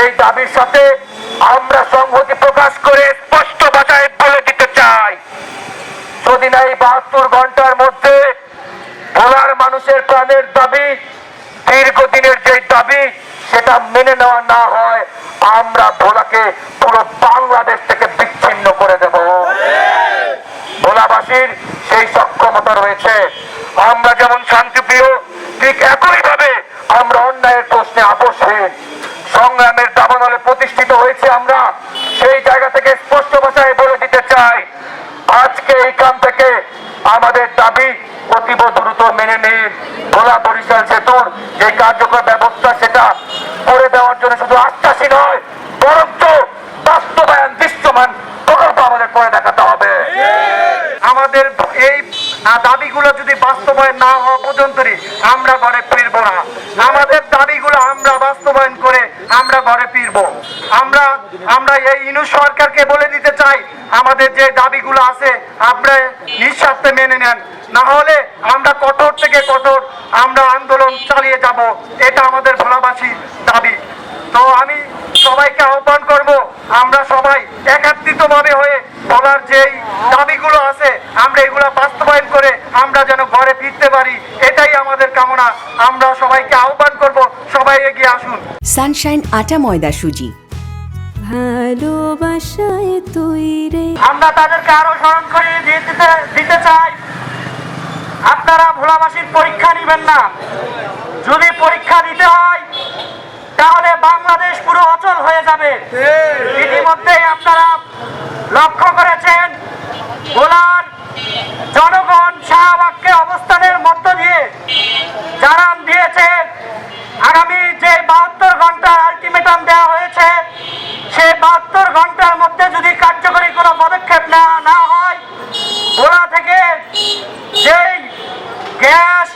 এই দাবির সাথে আমরা সংহতি প্রকাশ করে স্পষ্ট ভাষায় বলে দিতে চাই। যদি না এই বাহাত্তর ঘণ্টার মধ্যে ভোলার মানুষের প্রাণের দাবি, দীর্ঘদিনের যে দাবি, সেটা মেনে নেওয়া না হয়, আমরা ভোলাকে পুরো বাংলাদেশ থেকে বিচ্ছিন্ন করে দেব। ভোলাবাসীর সেই সক্ষমতা রয়েছে। আমরা যেমন শান্তিপ্রিয়, ঠিক একইভাবে হয়েছে আমরা, সেই জায়গা থেকে স্পষ্ট ভাষায় বলে দিতে চাই, আজকে এইখান থেকে আমাদের দাবি অতীব দ্রুত মেনে নিন। ভোলা বরিশাল সেতুর যে কার্যকর ব্যবস্থা, সেটা করে দেওয়ার জন্য শুধু আশ্বাসী নয় বরং তো বাস্তবায়ন দৃশ্যমান প্রকল্প আমাদের করে দেখাতে হবে। আমাদের এই দাবিগুলো যদি বাস্তবায়ন না হওয়া পর্যন্তই আমরা ঘরে ফিরবো না। আমাদের দাবিগুলো আমরা বাস্তবায়ন করে আমরা ঘরে ফিরবো আমরা আমরা এই ইনু সরকারকে বলে দিতে চাই, আমাদের যে দাবিগুলো আছে আপনারা নিঃস্বার্থে মেনে নেন। না হলে আমরা কঠোর থেকে কঠোর আমরা আন্দোলন চালিয়ে যাব, এটা আমাদের ভোলাবাসীর দাবি। তো আমি সবাইকে আহ্বান করব, আমরা সবাই একাত্রিত ভাবে হয়ে বলার যেই দাবিগুলো আছে, আমরা এগুলো বাস্তবায়ন করে আমরা যেন ঘরে ফিরতে পারি, এটাই আমাদের কামনা। আমরা সবাইকে আহ্বান করব, সবাই এগিয়ে আসুন। সানশাইন আটা ময়দা সুজি। ভালোবাসায় তুই রে। আমরা তাদেরকে আরও স্মরণ দিয়ে দিতে দিতে চাই। আপনারা ভোলাবাসীর পরীক্ষা নেবেন না। যদি পরীক্ষা দিতে হয়, তাহলে বাংলাদেশ পুরো অচল হয়ে যাবে। ইতিমধ্যেই আপনারা লক্ষ্য করেছেন, ভোলার জনগণ শাহবাগকে অবস্থানের মধ্য দিয়ে জানান দিয়েছে আগামী যে বাহাত্তর ঘণ্টার আলটিমেটাম দেওয়া হয়েছে সেই বাহাত্তর ঘণ্টার মধ্যে যদি কার্যকরী কোনো পদক্ষেপ নেওয়া না হয় ভোলা থেকে যেই গ্যাস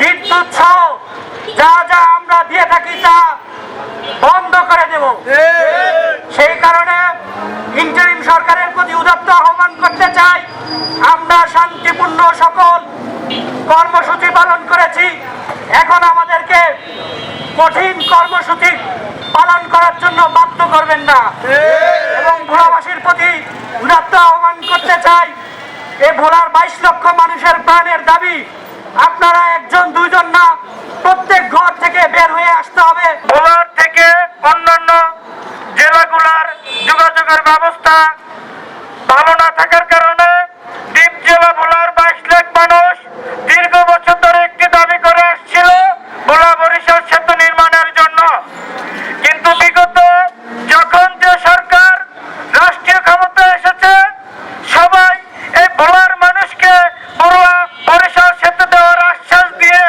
বিদ্যুৎ সহ যা যা আমরা দিয়ে থাকি তা? বন্ধ করে দেব। সেই কারণে ইন্টারিম সরকারের প্রতি উদাত্ত আহ্বান করতে চাই। আমরা শান্তিপূর্ণ সকল কর্মসূচি পালন করেছি। এখন আমাদেরকে কঠিন কর্মসূচি পালন করার জন্য বাধ্য করবেন না। এবং ভোলাবাসীর প্রতি উদাত্ত আহ্বান করতে চাই। এ ভোলার বাইশ লক্ষ মানুষের প্রাণের দাবি আপনারা একজন, দুইজন না, প্রত্যেক ঘর থেকে বের হয়ে আসতে হবে। ভোলার থেকে অন্যান্য জেলাগুলার যোগাযোগের ব্যবস্থা ভালো না থাকার কারণে দ্বীপ জেলা ভোলার বাইশ লাখ মানুষ দীর্ঘ বছর ধরে একটি দাবি করে আসছিল ভোলা বরিশাল সেতু নির্মাণের জন্য কিন্তু বিগত যখন যে সরকার রাষ্ট্রীয় ক্ষমতা এসেছে সবাই এই ভোলার মানুষকে ভোলা বরিশাল সেতু দেওয়ার আশ্বাস দিয়ে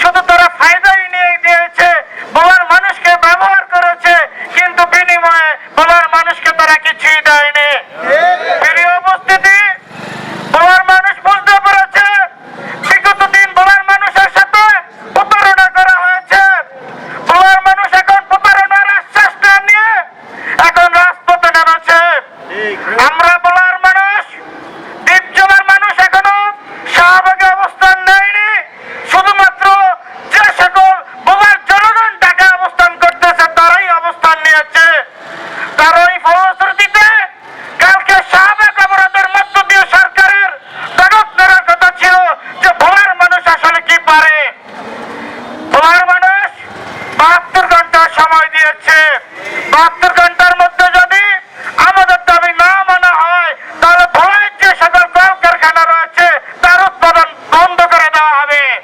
শুধু তারা ফায়দাই নিয়ে দিয়েছে ভোলার মানুষকে ব্যবহার করেছে কিন্তু বিনিময়ে ভোলার মানুষকে তারা কিছুই দেয়নি। প্রিয় উপস্থিতি ভোলার মানুষ বুঝতে পেরেছে। বিগত দিন ভোলার মানুষের সাথে প্রতারণা করা হয়েছে। ভোলার মানুষ এখন প্রতারণার আশ্বাসটা নিয়ে এখন রাজপথে নেমেছে আমরা ভোলার মানুষ দ্বীপ জেলার মানুষ এখনও শাহবাগে অবস্থান নেয়নি শুধুমাত্র যে সকল ভোলার জনগণ ঢাকা অবস্থান করতেছে তারাই অবস্থান নিয়েছে তার ওই ফলশ্রুতিতে কালকে শাহবাগ অবরোধের মধ্য দিয়ে সরকারের তরফ করার কথা ছিল যে ভোলার মানুষ আসলে কি পারে ভোলার মানুষ বাহাত্তর ঘণ্টা সময় দিয়েছে। বাহাত্তর